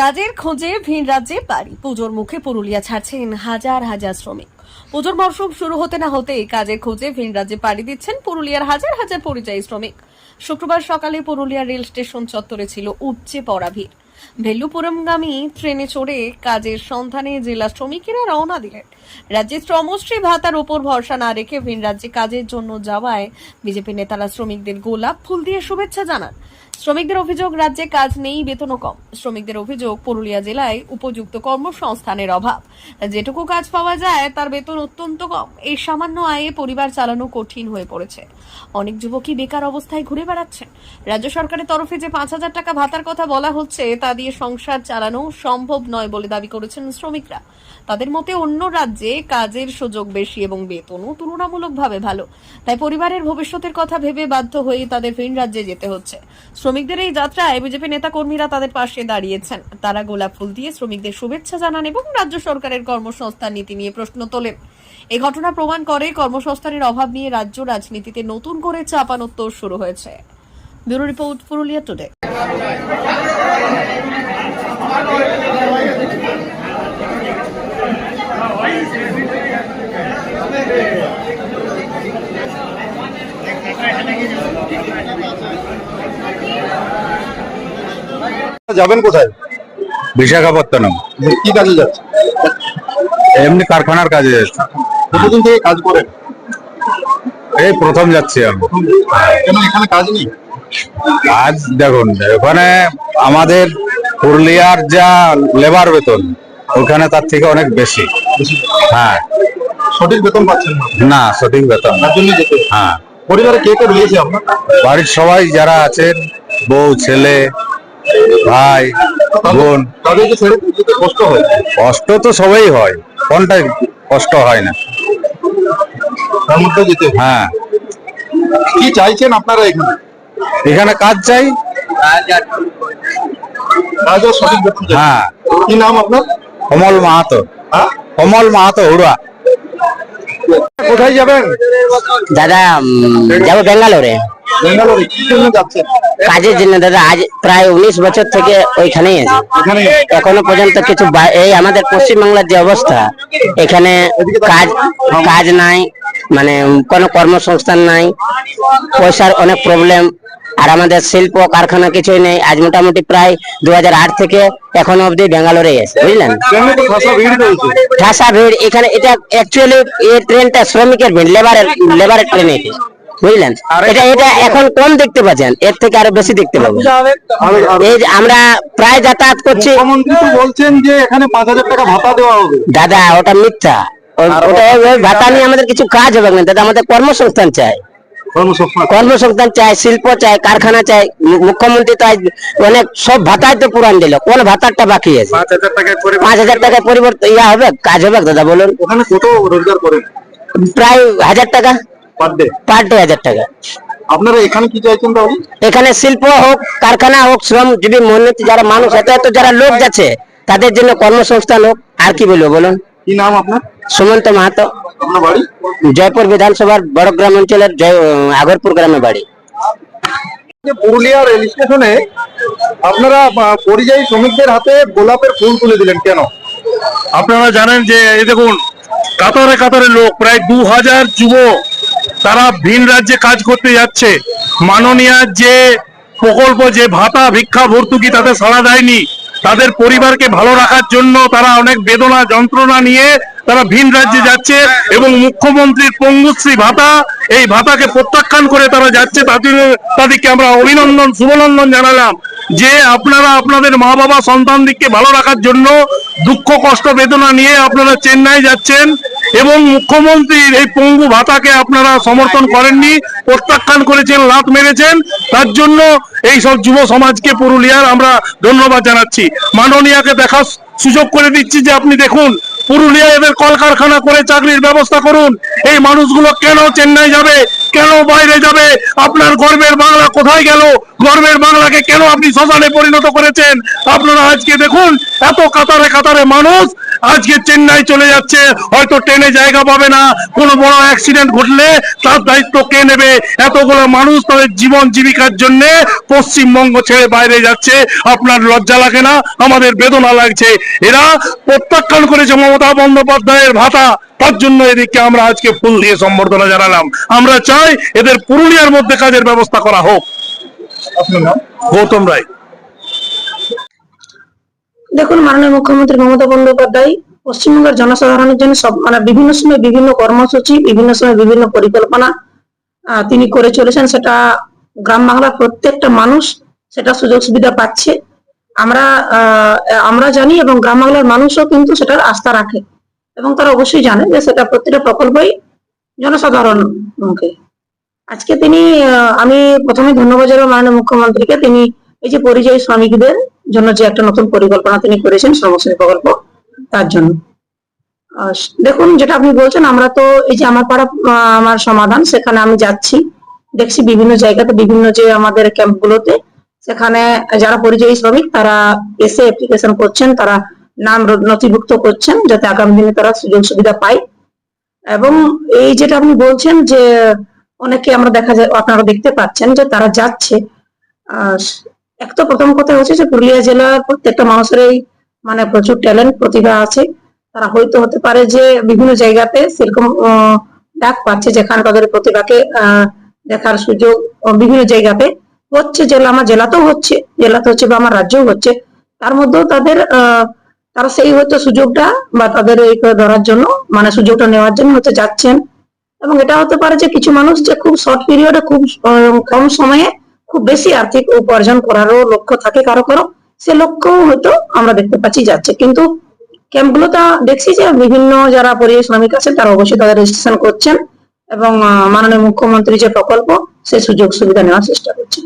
কাজের খোঁজে ভিন রাজ্যে বাড়ি। পুজোর মুখে পুরুলিয়া ছাড়ছেন হাজার হাজার শ্রমিক। পুজোর মরশুম শুরু হতে না হতেই কাজের খোঁজে ভিন রাজ্যে পাড়ি দিচ্ছেন পুরুলিয়ার হাজার হাজার পরিযায়ী শ্রমিক। শুক্রবার সকালে পুরুলিয়া রেল স্টেশন চত্বরে ছিল উপচে পড়া ভিড়। ভেল্লুপুরমগামী ট্রেনে চড়ে কাজের সন্ধানে জেলা শ্রমিকেরা রওনা দিলেন। রাজ্যে শ্রমশ্রী ভাতার উপর ভরসা না রেখে ভিন রাজ্যে কাজের জন্য যাওয়ায় বিজেপি নেতারা শ্রমিকদের গোলাপ ফুল দিয়ে শুভেচ্ছা জানান। শ্রমিকদের অভিযোগ, রাজ্যে কাজ নেই, বেতনও কম। শ্রমিকদের অভিযোগ, পুরুলিয়া জেলায় উপযুক্ত কর্মসংস্থানের অভাব। যেটুকু কাজ পাওয়া যায়, তার বেতন অত্যন্ত কম। এই সামান্য আয়ে পরিবার চালানো কঠিন হয়ে পড়েছে। অনেক যুবকই বেকার অবস্থায় ঘুরে বেড়াচ্ছেন। রাজ্য সরকারের তরফে যে পাঁচ হাজার টাকা ভাতার কথা বলা হচ্ছে, তা দিয়ে সংসার চালানো সম্ভব নয় বলে দাবি করেছেন শ্রমিকরা। তাদের মতে, অন্য রাজ্যে কাজের সুযোগ বেশি এবং বেতনও তুলনামূলকভাবে ভালো। তাই পরিবারের ভবিষ্যতের কথা ভেবে বাধ্য হয়ে তাদের ভিন রাজ্যে যেতে হচ্ছে। শ্রমিকদের এই যাত্রায় বিজেপি নেতা কর্মীরা তাদের পাশে দাঁড়িয়েছেন। তারা গোলাপ ফুল দিয়ে শ্রমিকদের শুভেচ্ছা জানান এবং রাজ্য সরকারের কর্মসংস্থান নীতি নিয়ে প্রশ্ন তোলেন। এই ঘটনা প্রমাণ করে কর্মসংস্থানের অভাব নিয়ে রাজ্য রাজনীতিতে নতুন করে চাপানোত্তর শুরু হয়েছে। Bureau report Purulia today. যাবেন কোথায়? বিশাখাপত্তনম। কি কাজে যাচ্ছে এমনি কারখানার কাজে যাচ্ছে। কতদিন থেকে কাজ করেন? এই প্রথম যাচ্ছি আমি। কেন এখানে কাজ নেই? আজ দেখুন ওখানে আমাদের পুরুলিয়ার যা লেবার বেতন ওখানে তার থেকে অনেক বেশি। হ্যাঁ। সঠিক বেতন পাচ্ছেন না? না সঠিক বেতন হ্যাঁ। পরিবারে কে কে রয়েছে আপনার? বাড়ির সবাই যারা আছেন বউ ছেলে ভাই বোন। কষ্ট হয় কষ্ট তো সবাই হয়। কোনটাই কষ্ট হয় না। তার মধ্যে যেতে হ্যাঁ। কি চাইছেন আপনারা এখানে? এখানে কাজ চাই। কাজও সঠিক বেতন হ্যাঁ। কি নাম আপনার? কমল মাহাতো। হ্যাঁ? কমল মাহাতো হুড়া কোথায় যাবেন? দাদা যাব ব্যাঙ্গালোরে। বেঙ্গালোরে কি জন্য যাচ্ছেন কাজের জন্য দাদা আজ প্রায় উনিশ বছর থেকে ওইখানেই আছি। এখনও পর্যন্ত কিছু এই আমাদের পশ্চিমবাংলার যে অবস্থা এখানে কাজ কাজ নাই মানে কোনো কর্মসংস্থান নাই পয়সার অনেক প্রবলেম আর আমাদের শিল্প কারখানা কিছুই নেই। আজ মোটামুটি প্রায় দু হাজার আট থেকে এখনও অবধি ব্যাঙ্গালোরে আছে বুঝলেন? ঠাসা ভিড় এখানে এটা অ্যাকচুয়ালি এই ট্রেনটা শ্রমিকের ভিড় লেবারের লেবারের ট্রেন এটি বুঝলেন? এটা এটা এখন কম দেখতে পাচ্ছেন এর থেকে আরও বেশি দেখতে আর এই যে আমরা প্রায় যাতায়াত করছি। মুখ্যমন্ত্রী তো বলছেন যে এখানে পাঁচ হাজার টাকা ভাতা দেওয়া হবে। দাদা ওটা মিথ্যা। ওটা ওই- ওই ভাতা নিয়ে আমাদের কিছু কাজ হবে না। দাদা আমাদের কর্মসংস্থান চাই। কর্মসংস্থান। কর্মসংস্থান চাই শিল্প চাই কারখানা চাই মুখ্যমন্ত্রী তো আজ অনেক সব ভাতাই তো পুরান দিল। কোন ভাতারটা বাকি আছে? পাঁচ হাজার টাকায় পরিবর্তন ইয়া হবে? কাজ হবে দাদা বলুন। ওখানে কত রোজগার করেন? প্রায় হাজার টাকা। Per day? পার ডে হাজার টাকা। আপনারা এখানে কি চাইছেন তাহলে? এখানে শিল্প হোক কারখানা হোক শ্রমজীবী মনোনীত যারা মানুষ এত এত যারা লোক যাচ্ছে তাদের জন্য কর্মসংস্থান হোক আর কি বলব বলুন? কি নাম আপনার? সুমন্ত মাহাতো। আপনার বাড়ি? জয়পুর বিধানসভার বড়গ্রাম অঞ্চলের আগরপুর গ্রামে বাড়ি। যে পুরুলিয়া রেল স্টেশনে আপনারা পরিযায়ী শ্রমিকদের হাতে গোলাপের ফুল তুলে দিলেন কেন? আপনারা জানেন যে এই দেখুন কাতারে কাতারে লোক প্রায় দু হাজার যুবক তারা ভিন রাজ্যে কাজ করতে যাচ্ছে। মাননীয় যে প্রকল্প, যে ভাতা, ভিক্ষা, ভর্তুকি তাদের সাড়া দেয়নি। তাদের পরিবারকে ভালো রাখার জন্য তারা অনেক বেদনা, যন্ত্রণা নিয়ে তারা ভিন রাজ্যে যাচ্ছে এবং মুখ্যমন্ত্রীর পঙ্গুশ্রী ভাতা, এই ভাতাকে প্রত্যাখ্যান করে তারা যাচ্ছে, তাদের, তাদেরকে আমরা অভিনন্দন, শুভনন্দন জানালাম যে আপনারা আপনাদের মা বাবা সন্তানদিককে ভালো রাখার জন্য দুঃখ, কষ্ট, বেদনা নিয়ে আপনারা চেন্নাই যাচ্ছেন এবং মুখ্যমন্ত্রীর এই পঙ্গু ভাতাকে আপনারা সমর্থন করেননি, প্রত্যাখ্যান করেছেন লাত মেরেছেন। তার জন্য এই সব যুব সমাজকে পুরুলিয়ার আমরা ধন্যবাদ জানাচ্ছি। মাননীয়াকে দেখার সুযোগ করে দিচ্ছি যে আপনি দেখুন পুরুলিয়া এদের কলকারখানা করে চাকরির ব্যবস্থা করুন। এই মানুষগুলো কেন চেন্নাই যাবে? কেন বাইরে যাবে? আপনার গর্বের বাংলা কোথায় গেল? গর্বের বাংলাকে কেন আপনি শ্মশানে পরিণত করেছেন? আপনারা আজকে দেখুন, এত কাতারে কাতারে মানুষ আজকে চেন্নাই চলে যাচ্ছে। হয়তো ট্রেনে জায়গা পাবে না। কোনো বড় অ্যাক্সিডেন্ট ঘটলে তার দায়িত্ব কে নেবে? এতগুলো মানুষ তাদের জীবন জীবিকার জন্য পশ্চিমবঙ্গ ছেড়ে বাইরে যাচ্ছে। আপনার লজ্জা লাগে না? আমাদের বেদনা লাগছে। এরা প্রত্যাখ্যান করেছে মমতা বন্দ্যোপাধ্যায়ের ভাতা। তার জন্য এদিকে আমরা আজকে ফুল দিয়ে সম্বর্ধনা জানালাম। আমরা চাই এদের পুরুলিয়ার মধ্যে কাজের ব্যবস্থা করা হোক। আপনার নাম? গৌতম রায়। দেখুন, মাননীয় মুখ্যমন্ত্রী মমতা বন্দ্যোপাধ্যায় পশ্চিমবঙ্গের জনসাধারণের জন্য সব মানে বিভিন্ন সময় বিভিন্ন কর্মসূচি, বিভিন্ন সময় বিভিন্ন পরিকল্পনা তিনি করে চলেছেন। সেটা গ্রাম বাংলার প্রত্যেকটা মানুষ সেটা সুযোগ সুবিধা পাচ্ছে। আমরা আমরা জানি এবং গ্রাম বাংলার মানুষও কিন্তু সেটার আস্থা রাখে এবং তারা অবশ্যই জানে যে সেটা প্রত্যেকটা প্রকল্পই জনসাধারণ মুখে আজকে তিনি আমি প্রথমে ধন্যবাদ জানাব মাননীয় মুখ্যমন্ত্রীকে। তিনি এই যে পরিযায়ী শ্রমিকদের জন্য যে একটা নতুন পরিকল্পনা তিনি করেছেন শ্রমশ্রী প্রকল্প, তার জন্য। দেখুন, যেটা আপনি বলছেন, আমরা তো এই যে আমার পাড়া, আমার সমাধান, সেখানে আমি যাচ্ছি, দেখছি বিভিন্ন জায়গাতে, বিভিন্ন যে আমাদের ক্যাম্পগুলোতে, সেখানে যারা পরিযায়ী শ্রমিক, তারা এসে অ্যাপ্লিকেশন করছেন, তারা নাম নথিভুক্ত করছেন, যাতে আগামী দিনে তারা সুযোগ সুবিধা পায়। এবং এই যেটা আপনি বলছেন যে, অনেকে আমরা দেখা যায়, আপনারা দেখতে পাচ্ছেন যে তারা যাচ্ছে এক তো প্রথম কথা হচ্ছে যে পুরুলিয়া জেলার প্রত্যেকটা মানুষেরই মানে প্রচুর ট্যালেন্ট প্রতিভা আছে। তারা হয়তো হতে পারে যে বিভিন্ন জায়গাতে সেরকম ডাক পাচ্ছে যেখানে তাদের প্রতিভাকে দেখার সুযোগ বিভিন্ন জায়গাতে হচ্ছে। জেলা আমার জেলাতেও হচ্ছে, জেলাতে হচ্ছে বা আমার রাজ্যেও হচ্ছে। তার মধ্যেও তাদের তারা সেই হয়তো সুযোগটা বা তাদের এই ধরার জন্য মানে সুযোগটা নেওয়ার জন্য হচ্ছে যাচ্ছেন। এবং এটা হতে পারে যে কিছু মানুষ যে খুব শর্ট পিরিয়ডে খুব কম সময়ে খুব বেশি আর্থিক উপার্জন করারও লক্ষ্য থাকে কারও কারও। সে লক্ষ্য হয়তো আমরা দেখতে পাচ্ছি যাচ্ছে। কিন্তু ক্যাম্পগুলো ক্যাম্পগুলোতে দেখছি যে বিভিন্ন যারা পরিবেশ শ্রমিক আছেন, তারা অবশ্যই তাদের রেজিস্ট্রেশন করছেন এবং মাননীয় মুখ্যমন্ত্রী যে প্রকল্প, সে সুযোগ সুবিধা নেওয়ার চেষ্টা করছেন।